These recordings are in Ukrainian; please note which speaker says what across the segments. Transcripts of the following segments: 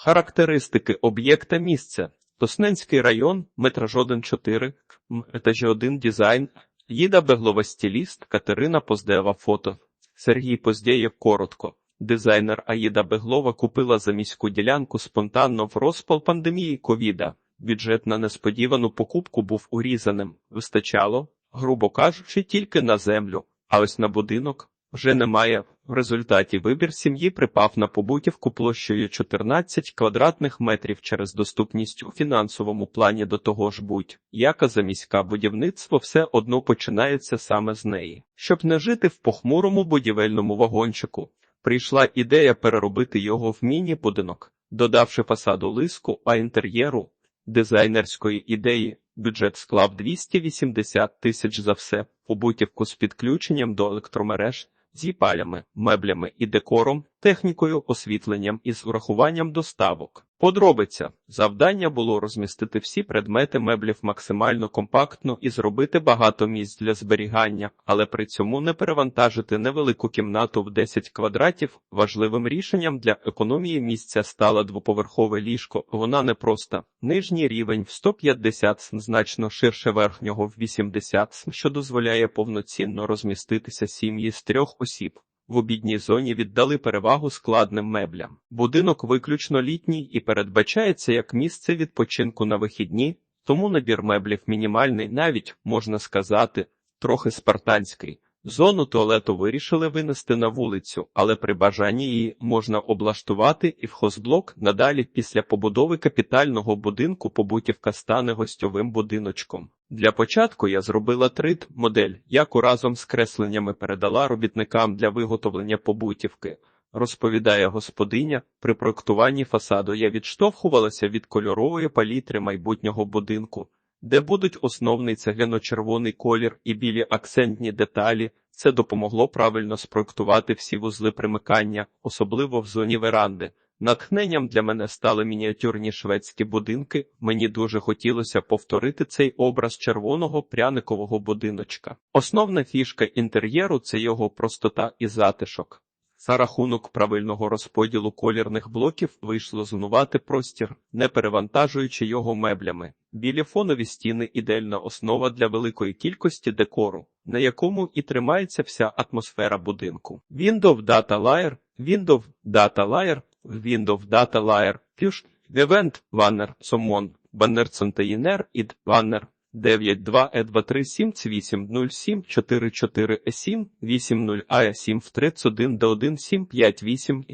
Speaker 1: Характеристики об'єкта місця. Тосненський район, метражоден 4, м, етажі 1 дизайн, Їда Беглова стиліст, Катерина Поздеєва фото. Сергій Поздєєв коротко. Дизайнер Аїда Беглова купила за міську ділянку спонтанно в розпал пандемії ковіда. Бюджет на несподівану покупку був урізаним. Вистачало, грубо кажучи, тільки на землю, а ось на будинок вже немає. В результаті вибір сім'ї припав на побутівку площею 14 квадратних метрів через доступність у фінансовому плані до того ж будь, яка за міська будівництво все одно починається саме з неї. Щоб не жити в похмурому будівельному вагончику, прийшла ідея переробити його в міні-будинок, додавши фасаду лиску, а інтер'єру дизайнерської ідеї. Бюджет склав 280 тисяч за все, побутівку з підключенням до електромереж, зі палями, меблями і декором, технікою, освітленням із урахуванням доставок. Подробиця завдання було розмістити всі предмети меблів максимально компактно і зробити багато місць для зберігання, але при цьому не перевантажити невелику кімнату в 10 квадратів. Важливим рішенням для економії місця стало двоповерхове ліжко. Вона не проста. Нижній рівень в 150 см, значно ширше верхнього в 80 см, що дозволяє повноцінно розміститися сім'ї з трьох осіб. В обідній зоні віддали перевагу складним меблям. Будинок виключно літній і передбачається як місце відпочинку на вихідні, тому набір меблів мінімальний, навіть можна сказати, трохи спартанський. Зону туалету вирішили винести на вулицю, але при бажанні її можна облаштувати і в хозблок надалі після побудови капітального будинку побутівка стане гостьовим будиночком. Для початку я зробила трит модель, яку разом з кресленнями передала робітникам для виготовлення побутівки. Розповідає господиня, при проектуванні фасаду я відштовхувалася від кольорової палітри майбутнього будинку, де будуть основний цегляно-червоний колір і білі акцентні деталі. Це допомогло правильно спроектувати всі вузли примикання, особливо в зоні веранди. Натхненням для мене стали мініатюрні шведські будинки. Мені дуже хотілося повторити цей образ червоного пряникового будиночка. Основна фішка інтер'єру це його простота і затишок. За рахунок правильного розподілу колірних блоків вийшло зонувати простір, не перевантажуючи його меблями. Білі фонові стіни ідеальна основа для великої кількості декору, на якому і тримається вся атмосфера будинку. Windows Data Layer, Windows Data Layer, Windows Data Layer, Push, Event, Banner, Summon, Banner Container, id Banner, 92 e 237 807 44 e 7 80 a 7 в 31 d 1 758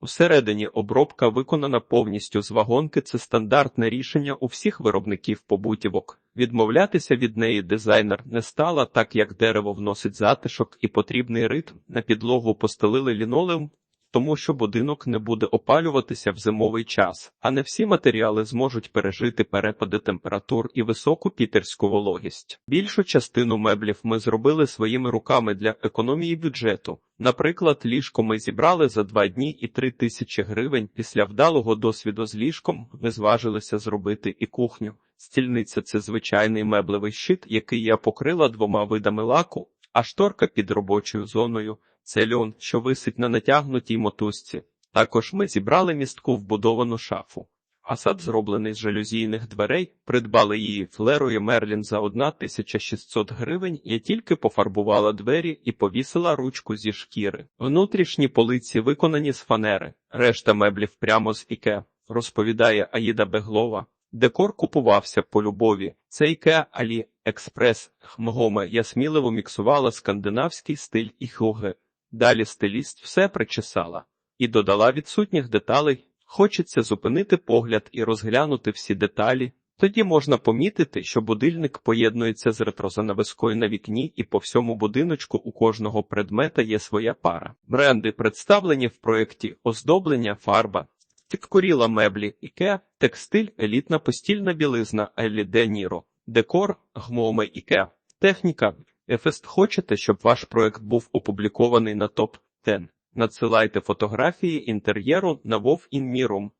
Speaker 1: Усередині обробка виконана повністю з вагонки. Це стандартне рішення у всіх виробників побутівок. Відмовлятися від неї дизайнер не стала, так як дерево вносить затишок і потрібний ритм. На підлогу постелили лінолеум, тому що будинок не буде опалюватися в зимовий час, а не всі матеріали зможуть пережити перепади температур і високу пітерську вологість. Більшу частину меблів ми зробили своїми руками для економії бюджету. Наприклад, ліжко ми зібрали за два дні і три тисячі гривень. Після вдалого досвіду з ліжком ми зважилися зробити і кухню. Стільниця це звичайний меблевий щит, який я покрила двома видами лаку, а шторка під робочою зоною. Це льон, що висить на натягнутій мотузці. Також ми зібрали містку вбудовану шафу. Фасад зроблений з жалюзійних дверей, придбали її флерою Мерлін за 1600 гривень. Я тільки пофарбувала двері і повісила ручку зі шкіри. Внутрішні полиці виконані з фанери, решта меблів прямо з іке, розповідає Аїда Беглова. Декор купувався по любові. Це Іке Алі Експрес Хмгоме. Я сміливо міксувала скандинавський стиль і хуге. Далі стиліст все причесала і додала відсутніх деталей. Хочеться зупинити погляд і розглянути всі деталі. Тоді можна помітити, що будильник поєднується з ретрозанавискою на вікні, і по всьому будиночку у кожного предмета є своя пара. Бренди представлені в проєкті оздоблення, фарба, підкоріла меблі, іке, текстиль, елітна постільна білизна, Елі Де Ніро, декор, гмоме іке, техніка. Ефест хочете, щоб ваш проект був опублікований на топ 10 Надсилайте фотографії інтер'єру на Інмірум.